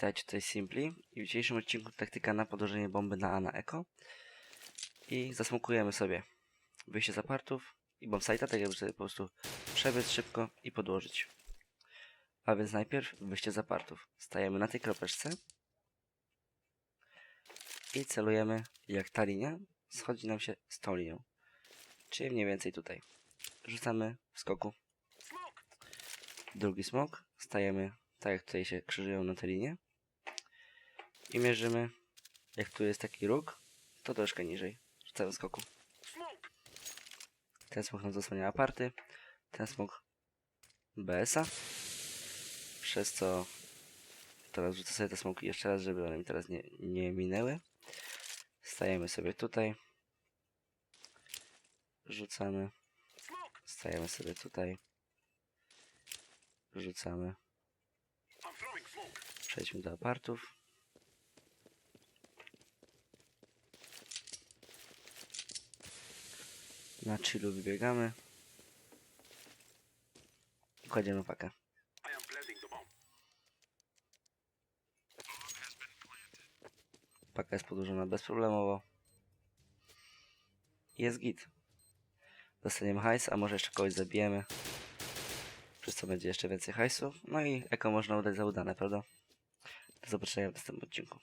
Witajcie, tutaj Simpli i w dzisiejszym odcinku taktyka na podłożenie bomby na A na Eko i zasmokujemy sobie wyjście z apartów i bombsite'a, tak jakby sobie po prostu przebiec szybko i podłożyć. A więc najpierw wyjście z apartów. Stajemy na tej kropeczce i celujemy jak ta linia schodzi nam się z tą linią. Czyli mniej więcej tutaj. Rzucamy w skoku. Drugi smok. Stajemy tak jak tutaj się krzyżują na te linie. I mierzymy, jak tu jest taki róg, to troszkę niżej. W skoku. Ten smok nam zasłania aparty. Ten smok BS-a. Przez co teraz rzucę sobie te smoki jeszcze raz, żeby one mi teraz nie, nie minęły. Stajemy sobie tutaj. Rzucamy. Stajemy sobie tutaj. Rzucamy. Przejdźmy do apartów. Na chillu wybiegamy. Kładziemy pakę. Paka jest podłożona bezproblemowo. Jest git. Dostaniemy hajs, a może jeszcze kogoś zabijemy. Przez co będzie jeszcze więcej hajsu. No i eko można udać za udane, prawda? Do zobaczenia w następnym odcinku.